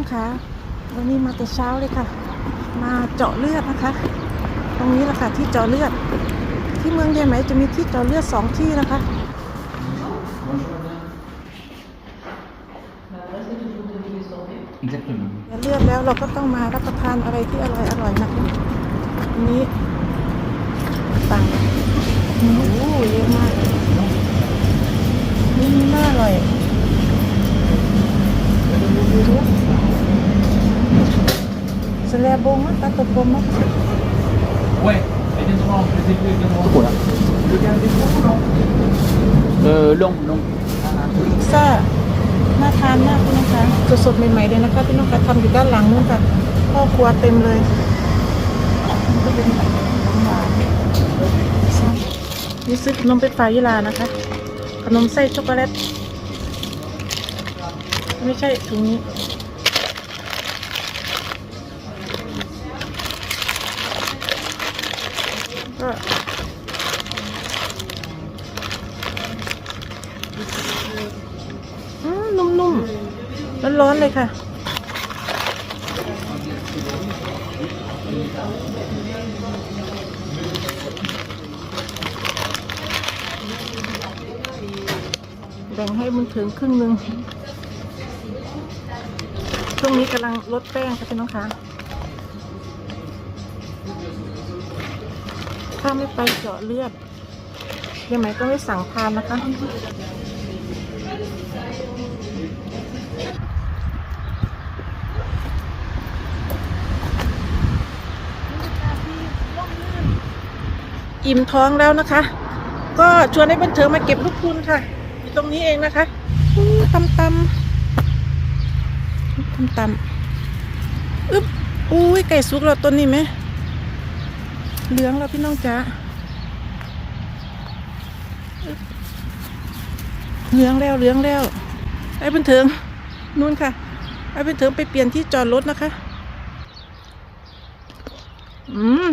น้องคะวันนี้มาแต่เช้าเลยค่ะ มาเจาะเลือดนะคะ ตรงนี้แหละค่ะที่เจาะเลือด ที่เมืองเดียไหมจะมีที่เจาะเลือดสองที่นะคะเลือดแล้วเราก็ต้องมารับประทานอะไรที่อร่อยอร่อยนะคะอันนี้ตังโอ้โหเยอะมากนี่น่าอร่อยสแล บงมะตาตบมมะ Ouais, et des oranges, des aiguilles, des oranges. Voilà. Le gars, des oranges, non Euh, long, long. พิซซ่าน่าทานมากพี่น้องคะสดๆใหม่ๆเลยนะคะพี่น้องคะทำอยู่ด้านหลังนู้นค่ะพ่อครัวเต็มเลยนก็เป็นของหวานนี่ซื้อขนมเป็ดฟ้ายิลานะคะ ขนมไส้ช็อกโกแลตไม่ใช่ถุงนี้ ร้อนๆเลยค่ะ แบ่งให้มึงถึงครึ่งหนึ่งช่วงนี้กำลังลดแป้งค่ะพี่น้องคะถ้าไม่ไปเจาะเลือดยังไงก็ไม่สั่งทานนะคะ อิ่มท้องแล้วนะคะ ก็ชวนให้บันเทิงมาเก็บลูกคุณค่ะอยู่ตรงนี้เองนะคะตำตำตำตำอึ๊บอุ้ยไก่สุกเราต้นนี้ไหมเหลืองแล้วพี่น้องจ๋าเหลืองแล้วเหลืองแล้วไอ้บันเทิงนู่นค่ะไอ้บันเทิงไปเปลี่ยนที่จอดรถนะคะ อืม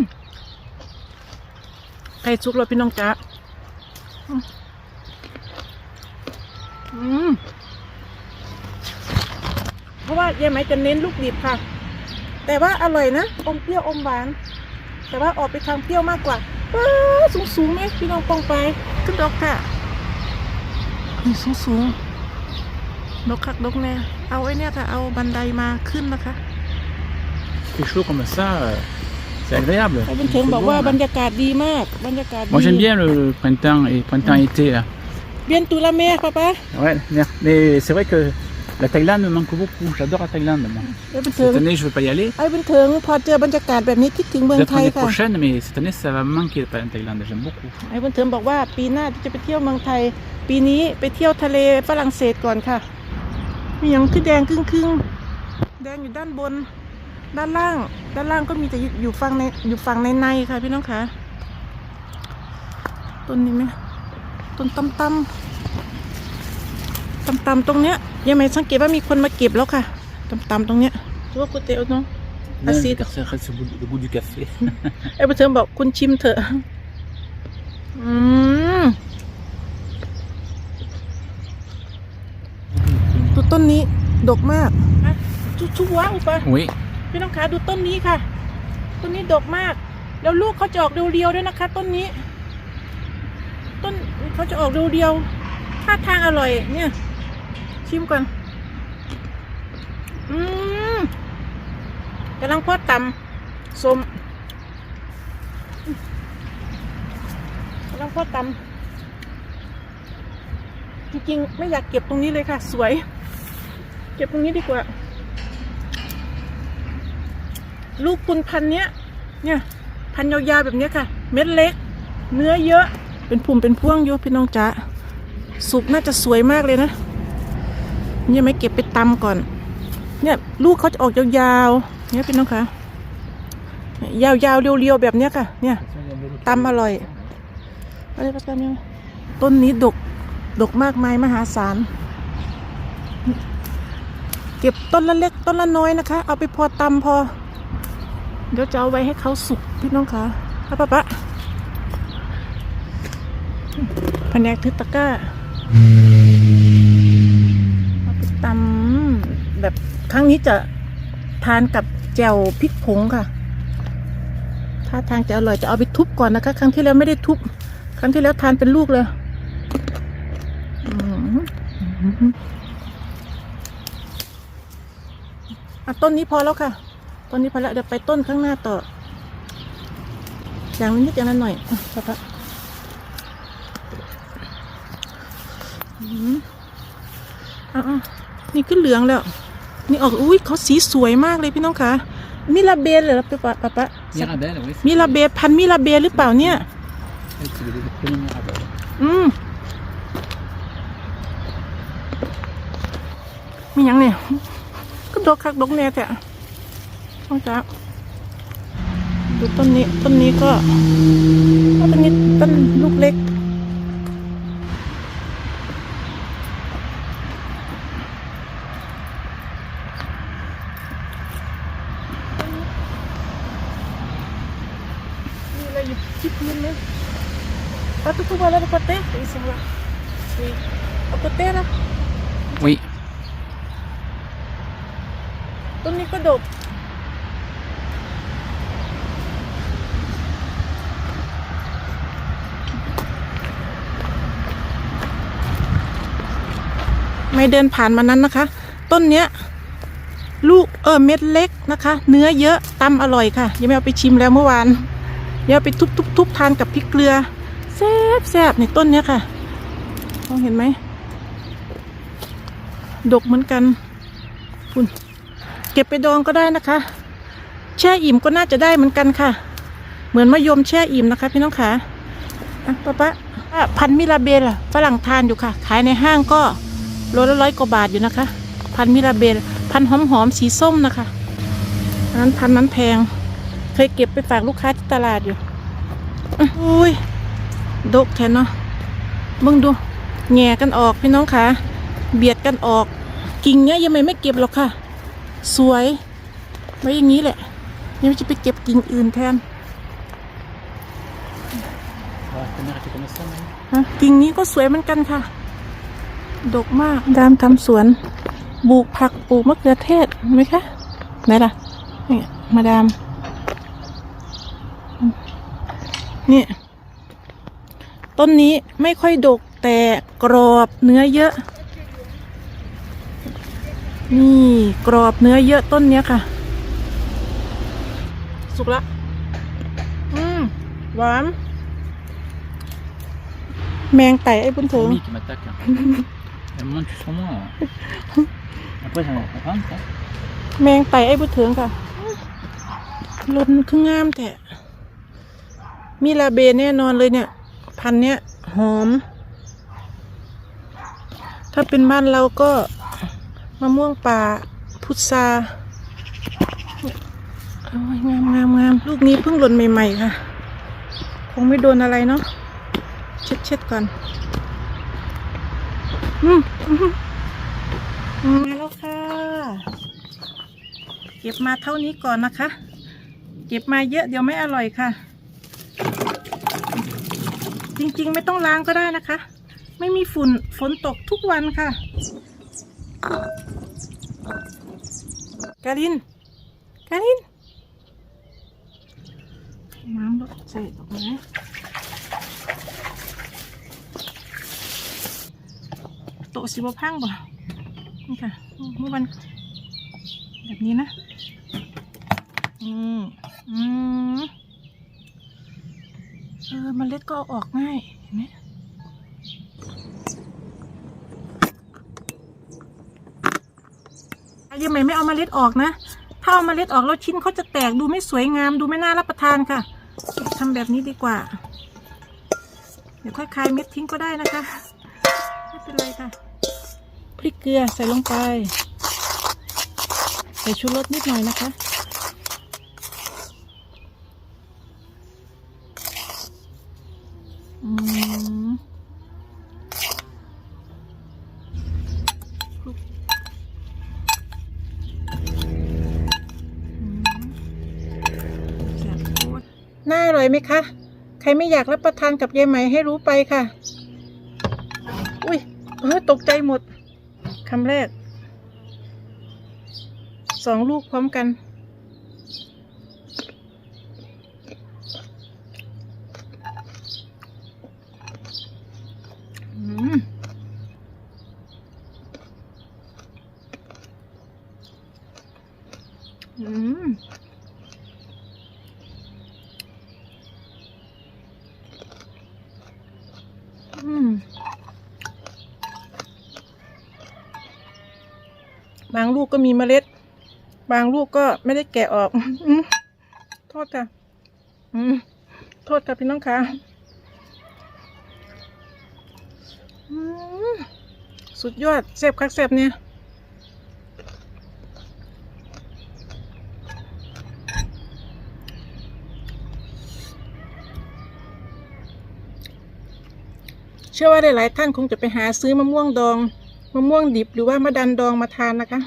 ไก่สุกแล้วพี่น้องจ๋าอืมอืมเพราะว่ายายไหมจะเน้นลูกดิบค่ะ แต่ว่าอร่อยนะ อมเปรี้ยวอมหวาน แต่ว่าออกไปทางเปรี้ยวมากกว่าว้าสูงสูงๆไหมพี่น้องปองไป ขึ้นดอกค่ะนี่สูงสูงๆดอกคักดอกแน่ เอาไอ้เนี่ยค่ะ เอาบันไดมาขึ้นนะคะ Fait chaud comme ça, euh, c'est agréable. ไอ้บุญเถิง C'est บอก bon, ว่า là. บรรยากาศดีมาก บรรยากาศดี Moi j'aime bien le printemps et printemps-été là. เบียนตุลาเมป้าป้า Ouais, mer- mais c'est vrai que la Thaïlande me manque beaucoup. J'adore la Thaïlande. Moi. ไอ้บุญเถิง Cette année je veux pas y aller. ไอ้บุญเถิงพอเจอบรรยากาศแบบนี้คิดถึงเมือง Peut-être ไทย l'année ค่ะ prochaine, mais cette année ça va me manquer la Thaïlande. J'aime beaucoup. ไอ้บุญเถิงบอกว่าปีหน้าที่จะไปเที่ยวเมืองไทย ปีนี้ไปเที่ยวทะเลฝรั่งเศสก่อนค่ะมีอย่างคือแดงครึ่งครึ่งๆแดงอยู่ด้านบน ด้านล่าง ด้านล่างก็มีแต่อยู่ฝั่งในอยู่ฝั่งในในค่ะ พี่น้องคะต้นนี้ไหมต้นตำตำตำตำๆตรงเนี้ยยังไม่สังเกตว่ามีคนมาเก็บแล้วค่ะตำตำๆตรงเนี้ยรู้ว่ากูเตลน้อง Là, Acide. personne reste le goût- le goût du café. ไอ้บุญเทิงบอกคุณชิมเถอะอืมต้นนี้ดกมากชุชุว้าวปะ oui. พี่น้องคะดูต้นนี้ค่ะ ต้นนี้ดกมาก แล้วลูกเขาจะออกเรียวๆด้วยนะคะ ต้นนี้ ต้นเขาจะออกเรียวๆท่าทางอร่อย เนี่ย ชิมก่อน อืมกำลังพอตำส้มกำลังพอตำจริงๆ ไม่อยากเก็บตรงนี้เลยค่ะ สวย เก็บตรงนี้ดีกว่า ลูกคุณพันเนี้ยเนี่ยพันยาวๆแบบเนี้ยค่ะ เม็ดเล็ก เนื้อเยอะ เป็นพุ่มเป็นพ่วงอยู่พี่น้องจ๋าสุกน่าจะสวยมากเลยนะยังไม่เก็บไปตำก่อน เนี่ยลูกเขาจะออกยาวๆเนี่ยพี่น้องคะยาวๆเรียวๆแบบเนี้ยค่ะ เนี่ยตำอร่อยอะไรประกันเนี่ยต้นนี้ดกดกมากมายมหาศาลเก็บต้นละเล็กต้นละน้อยนะคะ เอาไปพอตำพอ เดี๋ยวจะเอาไว้ให้เขาสุกพี่น้องคะป้าป้าป้าแผนกทึตะก้าเอาไปตำแบบครั้งนี้จะทานกับแจ่วพริกผงค่ะ ถ้าทางจะอร่อยจะเอาไปทุบก่อนนะคะ ครั้งที่แล้วไม่ได้ทุบ ครั้งที่แล้วทานเป็นลูกเลยอืมอะต้นนี้พอแล้วค่ะ ต้นนี้พอแล้วเดี๋ยวไปต้นข้างหน้าต่อ อย่างละนิดอย่างละหน่อยอะพอละอืมอะอะนี่ขึ้นเหลืองแล้ว นี่ออก อุ้ยเขาสีสวยมากเลยพี่น้องคะมิลาเบลเหรอปะปะปะปะ Mirabelle, oui. มิลาเบลพันธุ์มิลาเบลหรือเปล่าเนี่ย c'est- Tu veux des prénoms Mirabelle อืมมีหยังเนี่ยก็ดกคักดกแน่แต่ น้องจ๊ะดูต้นนี้ต้นนี้ก็เอาต้นนี้ต้นลูกเล็กมีอะไรอยู่ที่พื้นไหม Ah, tu peux aller de côté Ils sont là. Oui. À côté, là. Oui. ต้นนี้ก็ดก ไม่เดินผ่านมานั้นนะคะ ต้นเนี้ยลูกเออเม็ดเล็กนะคะ เนื้อเยอะตำอร่อยค่ะ ยังไม่เอาไปชิมแล้วเมื่อวานเดี๋ยวเอาไปทุบๆๆทานกับพริกเกลือแซ่บแซ่บในต้นเนี้ยค่ะมองเห็นไหมดกเหมือนกันคุณเก็บไปดองก็ได้นะคะ แช่อิ่มก็น่าจะได้เหมือนกันค่ะ เหมือนมะยมแช่อิ่มนะคะ พี่น้องขาอะป้าป้าพันมิลาเบลฝรั่งทานอยู่ค่ะ ขายในห้างก็ โลละร้อยกว่าบาทอยู่นะคะ พันธุ์มิลาเบลพันธุ์หอมหอมๆสีส้มนะคะอันนั้นพันธุ์นั้นแพง เคยเก็บไปฝากลูกค้าที่ตลาดอยู่อะอุ้ยดกแทนเนาะมึงดูแง่กันออกพี่น้องคะเบียดกันออก กิ่งเนี้ยยังไม่ไม่เก็บหรอกค่ะ สวยไว้อย่างนี้แหละยังจะไปเก็บกิ่งอื่นแทน Ouais, ta mère était comme ça, mais. ฮะกิ่งนี้ก็สวยเหมือนกันค่ะ ดกมากดามทำสวนปลูกผักปลูกมะเขือเทศเห็นไหมคะไหนล่ะนี่มาดามนี่ต้นนี้ไม่ค่อยดกแต่กรอบเนื้อเยอะ นี่กรอบเนื้อเยอะต้นเนี้ยค่ะ สุกละอืมหวานแมงไต่ไอ้บุญเถิง Fourmi qui m'attaque. Elle me monte sur moi. Après, ça va comprendre, ça. แมงไต่ไอ้บุญเถิงค่ะรถคืองามแต่มีลาเบแน่นอนเลยเนี่ย พันธุ์เนี้ยหอม ถ้าเป็นบ้านเราก็มะม่วงป่าพุทราโอ้ยงามงามงามลูกนี้เพิ่งหล่นใหม่ ๆ ค่ะ คงไม่โดนอะไรเนาะเช็ดเช็ดก่อนอื มาแล้วค่ะ เก็บมาเท่านี้ก่อนนะคะ เก็บมาเยอะเดี๋ยวไม่อร่อยค่ะ จริงๆไม่ต้องล้างก็ได้นะคะ ไม่มีฝุ่นฝนตกทุกวันค่ะการินการินน้ำลดใส่ออกมา โตะสิบพังบ่นี่ค่ะเมื่อวันแบบนี้นะอืมอืมเออมเมล็ดก็ออกง่ายเห็นไหมยังไม่ไม่เอามเล็ดออกนะ ถ้าเอามเล็ดออกแล้วชิ้นเขาจะแตกดูไม่สวยงามดูไม่น่ารับประทานค่ะทำแบบนี้ดีกว่า เดี๋ยวค่อยคายเม็ดทิ้งก็ได้นะคะ ไม่เป็นไรค่ะ พริกเกลือใส่ลงไป ใส่ชูรสนิดหน่อยนะคะ อืมน่าอร่อยไหมคะ ใครไม่อยากรับประทานกับยายไหมให้รู้ไปค่ะ เฮ้ยตกใจหมดคำแรก สองลูกพร้อมกัน อืม อืม อืม บางลู กก็มีเมล็ด บางลูกก็ไม่ได้แกะออกอืโทษค่ะโทษค่ะพี่น้องค่ะสุดยอดเซฟคักเซฟเนี่ยเชื่อว่าหลาย ๆ ท่านคงจะไปหาซื้อมะม่วงดอง มะม่วงดิบหรือว่ามะดันดองมาทานนะคะ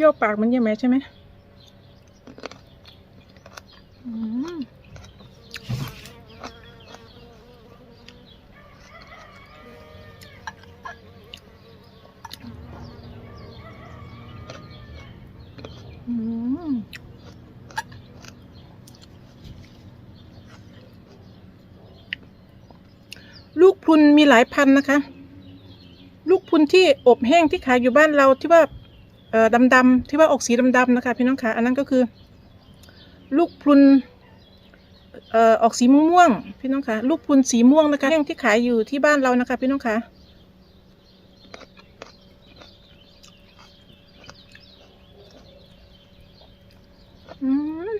รี้ยวปากมันยังไงใช่ไหมอืมอืมลูกพุนมีหลายพันนะคะ ลูกพุนที่อบแห้งที่ขายอยู่บ้านเราที่ว่า เอ่อดำๆที่ว่าออกสีดำๆนะคะพี่น้องคะอันนั้นก็คือ ลูกพรุนเอ่อออกสีม่วงๆพี่น้องคะลูกพรุนสีม่วงนะคะแห้งที่ขายอยู่ที่บ้านเรานะคะ พี่น้องคะอืม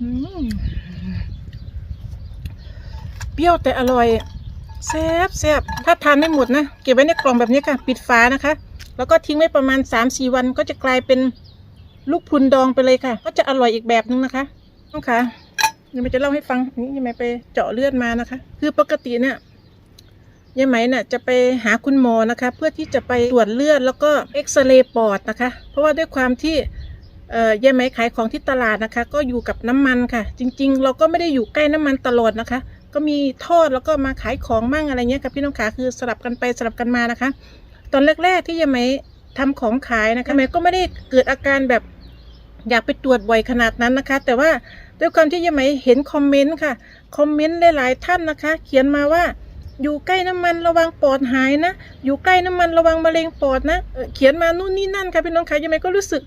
อืม เปรี้ยวแต่อร่อยแซ่บแซ่บถ้าทานไม่หมดนะ เก็บไว้ในกล่องแบบนี้ค่ะ ปิดฝานะคะ แล้วก็ทิ้งไว้ประมาณ3าสี่วันก็จะกลายเป็นลูกพรุนดองไปเลยค่ะ ก็จะอร่อยอีกแบบนึงนะคะน้องคะยังไม่จะเล่าให้ฟังนนี้ยังไม่ไปเจาะเลือดมานะคะ คือปกติเนี่ยยายไหมเนี่ยจะไปหาคุณหมอนะคะ เพื่อที่จะไปตรวจเลือดแล้วก็เอ็กซเรย์ปอดนะคะ เพราะว่าด้วยความที่เอ่อยายไหมขายของที่ตลาดนะคะ ก็อยู่กับน้ำมันค่ะ จริง ๆ เราก็ไม่ได้อยู่ใกล้น้ำมันตลอดนะคะ ก็มีทอดแล้วก็มาขายของมั่งอะไรเงี้ยค่ะพี่น้องขาคือสลับกันไปสลับกันมานะคะ ตอนแรก ๆ ที่ยายไหมทำของขายนะคะยายไหมก็ไม่ได้เกิดอาการแบบอยากไปตรวจบ่อยขนาดนั้นนะคะ แต่ว่าด้วยความที่ยายไหมเห็นคอมเมนต์ค่ะคอมเมนต์หลายๆท่านนะคะ เขียนมาว่าอยู่ใกล้น้ำมันระวังปอดหายนะ อยู่ใกล้น้ำมันระวังมะเร็งปอดนะเเขียนมานู่นนี่นั่นค่ะพี่น้องขายายไหมก็รู้สึก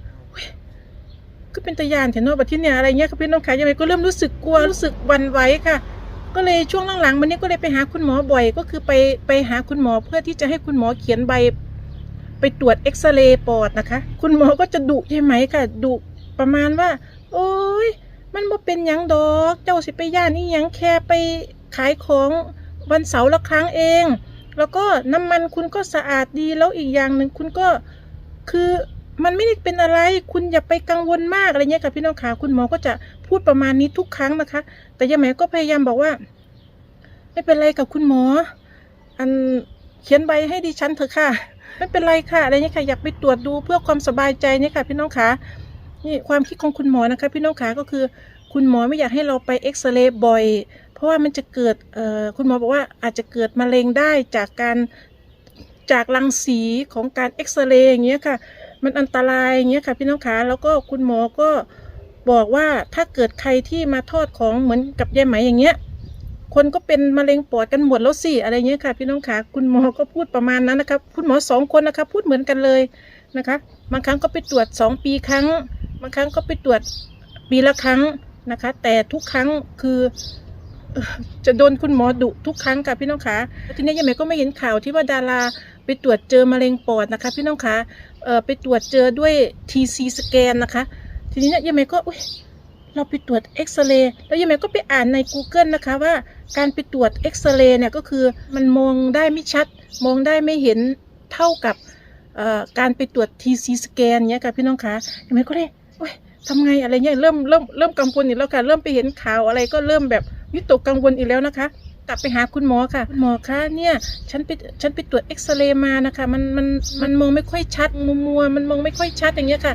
ก็เป็นตะยานแถนอบัที่เนี่ยอะไรเงี้ยค่ะพี่น้องขายังไงก็เริ่มรู้สึกกลัวรู้สึกวันไหวค่ะ ก็เลยช่วงหลังๆวันนี้ก็เลยไปหาคุณหมอบ่อย ก็คือไปไปหาคุณหมอเพื่อที่จะให้คุณหมอเขียนใบ ไปตรวจเอ็กซเรย์ปอดนะคะ คุณหมอก็จะดุใช่ไหมค่ะดุประมาณว่า โอ้ยมันบ่เป็นยังดอก เจ้าสิไปย่านนี่ยังแค่ไปขายของวันเสาร์ละครั้งเอง แล้วก็น้ำมันคุณก็สะอาดดีแล้วอีกอย่างหนึ่งคุณก็คือ มันไม่ได้เป็นอะไร คุณอย่าไปกังวลมากอะไรเงี้ยค่ะพี่น้องขาคุณหมอก็จะพูดประมาณนี้ทุกครั้งนะคะ แต่ยายไหมก็พยายามบอกว่า ไม่เป็นไรกับคุณหมอ อันเขียนใบให้ดิฉันเถอะค่ะ ไม่เป็นไรค่ะอะไรเงี้ยค่ะ อยากไปตรวจดูเพื่อความสบายใจเนี่ยค่ะ พี่น้องขานี่ความคิดของคุณหมอนะคะ พี่น้องขาก็คือ คุณหมอไม่อยากให้เราไปเอ็กซเรย์บ่อย เพราะว่ามันจะเกิดคุณหมอบอกว่าอาจจะเกิดมะเร็งได้จากการจากรังสีของการเอ็กซเรย์อย่างเงี้ยค่ะ มันอันตรายอย่างเงี้ยค่ะพี่น้องขาแล้วก็คุณหมอก็บอกว่าถ้าเกิดใครที่มาทอดของเหมือนกับยายไหมอย่างเงี้ย คนก็เป็นมะเร็งปอดกันหมดแล้วสิอะไรเงี้ยค่ะ พี่น้องขาคุณหมอก็พูดประมาณนั้นนะครับคุณหมอสองคนนะคะพูดเหมือนกันเลยนะคะ บางครั้งก็ไปตรวจสองปีครั้ง บางครั้งก็ไปตรวจปีละครั้งนะคะ แต่ทุกครั้งคือจะโดนคุณหมอดุทุกครั้งค่ะพี่น้องขาทีนี้ยายไหมก็ไม่เห็นข่าวที่ว่าดาราไปตรวจเจอมะเร็งปอดนะคะ พี่น้องขา เอ่อไปตรวจเจอด้วย TC สแกนนะคะ ทีนี้เนี่ยยายไหมก็อุ๊ยเราไปตรวจเอ็กซเรย์แล้วยายไหมก็ไปอ่านใน Google นะคะว่าการไปตรวจเอ็กซเรย์เนี่ยก็คือมันมองได้ไม่ชัด มองได้ไม่เห็นเท่ากับเอ่อการไปตรวจ TC สแกนเนี่ยค่ะพี่น้องคะยายไหมก็เลยโอ๊ยทำไงอะไรเงี้ยเริ่มเริ่มเริ่มกังวลอีกแล้วค่ะเริ่มไปเห็นข่าวอะไรก็เริ่มแบบวิตกกังวลอีกแล้วนะคะ กลับไปหาคุณหมอค่ะคุณหมอคะเนี่ยฉันไปฉันไปตรวจเอ็กซเรย์มานะคะมันมันมันมองไม่ค่อยชัดมัวมัวมันมองไม่ค่อยชัดอย่างเงี้ยค่ะ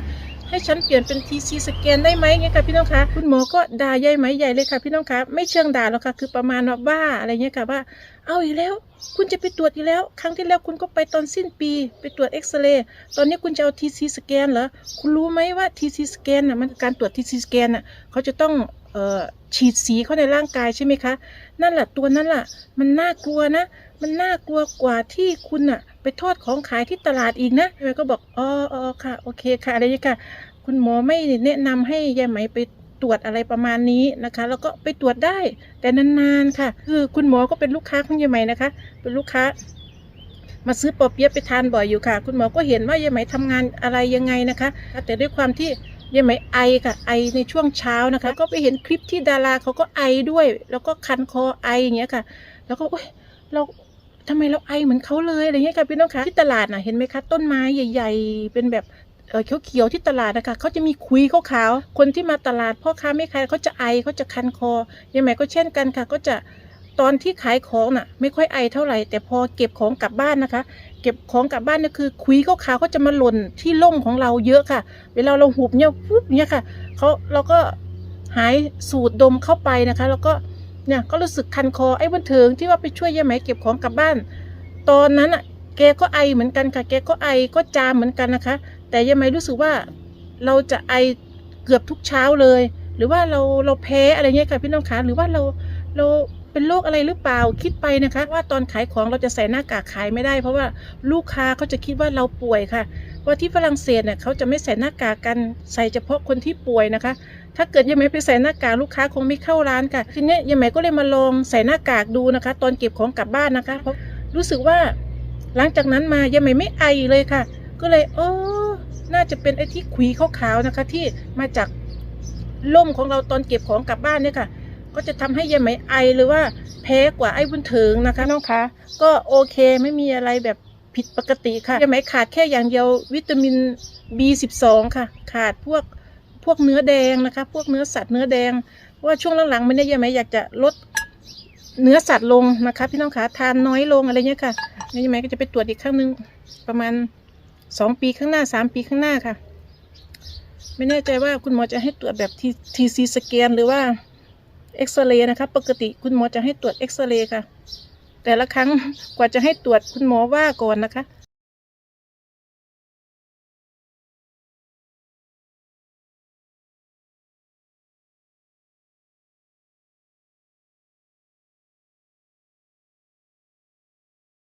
ให้ฉันเปลี่ยนเป็น TC สแกนได้ไหมเงี้ยค่ะพี่น้องคะคุณหมอก็ด่ายายไหมใหญ่เลยค่ะพี่น้องคะไม่เชิงด่าหรอกค่ะคือประมาณว่าบ้าอะไรเงี้ยค่ะว่า เอาอีกแล้ว คุณจะไปตรวจอีกแล้ว ครั้งที่แล้วคุณก็ไปตอนสิ้นปี ไปตรวจเอ็กซเรย์ตอนนี้คุณจะเอา TC สแกนเหรอคุณรู้ไหมว่า TC สแกนน่ะมันการตรวจ TC สแกนน่ะเขาจะต้องเอ่อฉีดสีเข้าในร่างกายใช่ไหมคะ นั่นแหละตัวนั้นล่ะ มันน่ากลัวนะ มันน่ากลัวกว่าที่คุณน่ะไปทอดของขายที่ตลาดอีกนะยายก็บอกอ๋อออค่ะ โอเคค่ะอะไรย่างค่ะ คุณหมอไม่แนะนำให้ยายไหมไปตรวจอะไรประมาณนี้นะคะ แล้วก็ไปตรวจได้ แต่นานๆค่ะ คือคุณหมอก็เป็นลูกค้าของยายไหมนะคะ เป็นลูกค้ามาซื้อปอเปี๊ยะไปทานบ่อยอยู่ค่ะ คุณหมอก็เห็นว่ายายไหมทำงานอะไรยังไงนะคะ แต่ด้วยความที่ ยายไหมไอค่ะไอในช่วงเช้านะคะ ก็ไปเห็นคลิปที่ดาราเขาก็ไอด้วย แล้วก็คันคอไออย่างเงี้ยค่ะ แล้วก็โอ๊ยเราทำไมเราไอเหมือนเขาเลยอะไรเงี้ยค่ะพี่น้องคะที่ตลาดน่ะเห็นไหมคะต้นไม้ใหญ่ ๆ เป็นแบบเออเขียวๆที่ตลาดนะคะเขาจะมีคุยขาวๆคนที่มาตลาดพ่อค้าไม่ขายเขาจะไอเขาจะคันคอยายไหมก็เช่นกันค่ะ ก็จะตอนที่ขายของน่ะ ไม่ค่อยไอเท่าไหร่ แต่พอเก็บของกลับบ้านนะคะ เก็บของกลับบ้านเนี่ยคือคุยก็ขาวเขาจะมาหล่นที่ล่มของเราเยอะค่ะ เวลาเราหุบเนี่ยปุ๊บเนี่ยค่ะเขาเราก็หายสูดดมเข้าไปนะคะ แล้วก็เนี่ยก็รู้สึกคันคอไอ้บันเทิงที่ว่าไปช่วยยายไหมเก็บของกลับบ้าน ตอนนั้นอะแกก็ไอเหมือนกันค่ะ แกก็ไอก็จามเหมือนกันนะคะ แต่ยายไหมรู้สึกว่าเราจะไอเกือบทุกเช้าเลย หรือว่าเราเราแพ้อะไรเงี้ยค่ะพี่น้องคะหรือว่าเราเรา เป็นโรคอะไรหรือเปล่าคิดไปนะคะ ว่าตอนขายของเราจะใส่หน้ากากขายไม่ได้ เพราะว่าลูกค้าเขาจะคิดว่าเราป่วยค่ะเพราะที่ฝรั่งเศสเนี่ยเขาจะไม่ใส่หน้ากากกันใส่เฉพาะคนที่ป่วยนะคะ ถ้าเกิดยายไหมไปใส่หน้ากากลูกค้าคงไม่เข้าร้านค่ะทีนี้ยยายไหมก็เลยมาลองใส่หน้ากากดูนะคะ ตอนเก็บของกลับบ้านนะคะ เพราะรู้สึกว่าหลังจากนั้นมายายไหมไม่ไอเลยค่ะ ก็เลยเออน่าจะเป็นไอ้ที่ขุยขาวๆนะคะ ที่มาจากล่มของเราตอนเก็บของกลับบ้านเนี่ยค่ะ ก็จะทำให้ยายไหมไอหรือว่าแพ้กว่าไอบุญถิงนะคะน้องคะก็โอเคไม่มีอะไรแบบผิดปกติค่ะยายไหมขาดแค่อย่างเดียววิตามิน B12 ค่ะ ขาดพวกพวกเนื้อแดงนะคะ พวกเนื้อสัตว์เนื้อแดงว่าช่วงหลังๆมันเนี่ยยายไหมอยากจะลดเนื้อสัตว์ลงนะคะพี่น้องคะทานน้อยลงอะไรเงี้ยค่ะนี่ยายไหมก็จะไปตรวจอีกครั้งหนึ่งประมาณสองปีข้างหน้าสามปีข้างหน้าค่ะ ไม่แน่ใจว่าคุณหมอจะให้ตรวจแบบทีซีสแกนหรือว่า เอ็กซเรย์นะคะปกติคุณหมอจะให้ตรวจเอ็กซเรย์ค่ะ แต่ละครั้งกว่าจะให้ตรวจคุณหมอว่าก่อนนะคะ